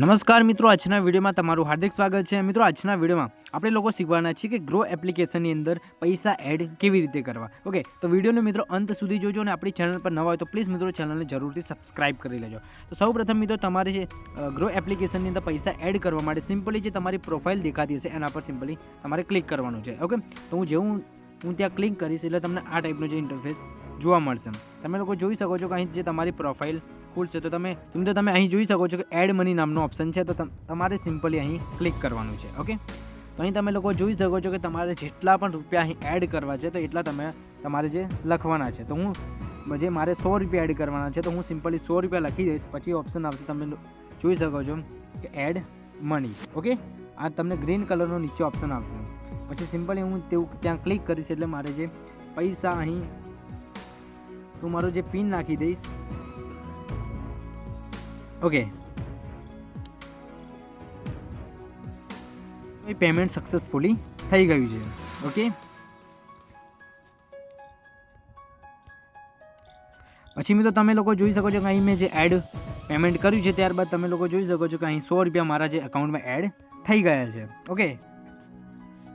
નમસ્કાર મિત્રો, આજના વિડીયોમાં તમારું હાર્દિક સ્વાગત છે. મિત્રો, આજના વિડીયોમાં આપણે લોકો શીખવાના છીએ કે ગ્રો એપ્લિકેશનની અંદર પૈસા એડ કેવી રીતે કરવા. ઓકે તો વિડીયોને મિત્રો અંત સુધી જોજો અને આપણી ચેનલ પર નવા હોય તો પ્લીઝ મિત્રો ચેનલને જરૂરથી સબસ્ક્રાઇબ કરી લેજો. તો સૌપ્રથમ મિત્રો, તમારે જે ગ્રો એપ્લિકેશનની અંદર પૈસા એડ કરવા માટે સિમ્પલી જે તમારી પ્રોફાઇલ દેખાતી હશે, એના પર સિમ્પલી તમારે ક્લિક કરવાનું છે. ઓકે તો હું જેવું, હું ત્યાં ક્લિક કરીશ એટલે તમને આ ટાઈપનો જે ઇન્ટરફેસ જોવા મળશે. તમે લોકો જોઈ શકો છો કે અહીં જે તમારી પ્રોફાઇલ ખુલશે તો તમે તો તમે અહીં જોઈ શકો છો કે એડ મની નામનો ઓપ્શન છે, તો તમ- તમારે સિમ્પલી અહીં ક્લિક કરવાનું છે ઓકે તો અહીં તમે લોકો જોઈ શકો છો કે તમારે જેટલા પણ રૂપિયા અહીં એડ કરવા છે, તો એટલા તમે તમારે જે લખવાના છે. તો હું જે મારે સો રૂપિયા એડ કરવાના છે, તો હું સિમ્પલી સો રૂપિયા લખી દઈશ, પછી ઓપ્શન આવશે, તમે જોઈ શકો છો કે એડ મની ઓકે આ તમને ગ્રીન કલરનો નીચે ઓપ્શન આવશે. પછી સિમ્પલી હું તેવું ત્યાં ક્લિક કરીશ, એટલે મારે જે પૈસા અહીં તો મારો જે પિન નાખી દઈશ ઓકે પેમેન્ટ સક્સેસફુલી થઈ ગયું છે. ઓકે પછી મિત્રો તમે લોકો જોઈ શકો છો કે અહીં મેં જે એડ પેમેન્ટ કર્યું છે, ત્યારબાદ તમે લોકો જોઈ શકો છો કે અહીં સો રૂપિયા મારા જે એકાઉન્ટમાં એડ થઈ ગયા છે. ઓકે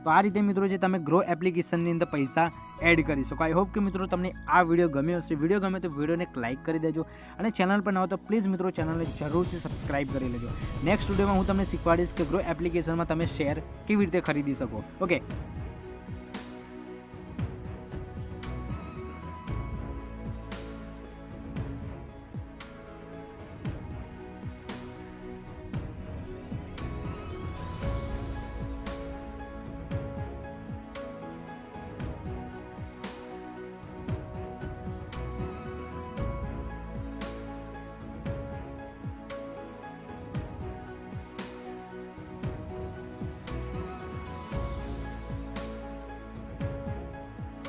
તો આ રીતે મિત્રો જે તમે ગ્રો એપ્લિકેશનની અંદર પૈસા એડ કરી શકો. આઈ હોપ કે મિત્રો તમને આ વીડિયો ગમ્યો હશે. વીડિયો ગમે તો વિડીયોને એક લાઇક કરી દેજો અને ચેનલ પર ન હોય તો પ્લીઝ મિત્રો ચેનલને જરૂરથી સબસ્ક્રાઇબ કરી લેજો. નેક્સ્ટ વિડીયોમાં હું તમને શીખવાડીશ કે ગ્રો એપ્લિકેશનમાં તમે શેર કેવી રીતે ખરીદી શકો. ઓકે